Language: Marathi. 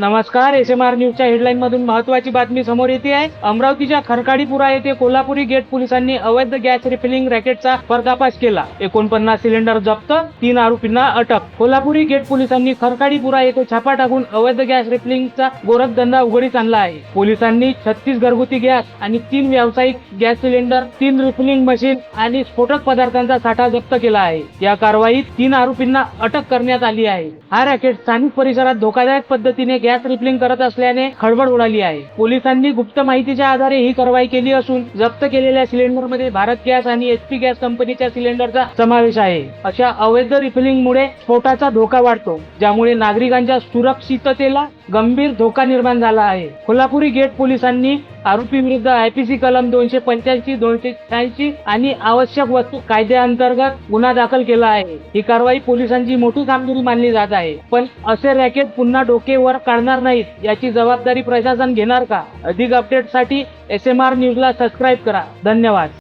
नमस्कार एस एम आर न्यूजच्या हेडलाईन मधून महत्वाची बातमी समोर येते आहे. अमरावतीच्या खरकाडीपुरा येथे कोल्हापुरी गेट पोलिसांनी अवैध गॅस रिफिलिंग रॅकेटचा पर्दाफाश केला. एकोणपन्नास सिलेंडर जप्त तीन आरोपींना अटक. कोल्हापुरी गेट पोलिसांनी खरकाडीपुरा येथे छापा टाकून अवैध गॅस रिफिलिंगचा गोरखधंदा उघडीस आणला आहे. पोलिसांनी छत्तीस घरगुती गॅस आणि तीन व्यावसायिक गॅस सिलेंडर तीन रिफिलिंग मशीन आणि स्फोटक पदार्थांचा साठा जप्त केला आहे. या कारवाईत तीन आरोपींना अटक करण्यात आली आहे. हा रॅकेट स्थानिक परिसरात धोकादायक पद्धतीने गॅस रिफिलिंग करत असल्याने खळबळ उडाली आहे. पोलिसांनी गुप्त माहितीच्या आधारे ही कारवाई केली असून जप्त केलेल्या सिलेंडरमध्ये भारत गॅस आणि एचपी गॅस कंपनीच्या सिलेंडरचा समावेश आहे. अशा अवैध रिफिलिंगमुळे स्फोटाचा धोका वाढतो ज्यामुळे नागरिकांच्या सुरक्षिततेला गंभीर धोका निर्माण झाला आहे. कोल्हापुरी गेट पोलिसांनी आरोपी विरुद्ध आयपीसी कलम दोनशे पंच्याऐंशी दोनशे शहाऐंशी आणि आवश्यक वस्तू कायद्याअंतर्गत गुन्हा दाखल केला आहे. ही कारवाई पोलिसांची मोठी कामगिरी मानली जात आहे पण असे रॅकेट पुन्हा डोकेवर काढणार नाहीत याची जबाबदारी प्रशासन घेणार का? अधिक अपडेटसाठी एस एम आर न्यूजला सबस्क्राईब करा. धन्यवाद.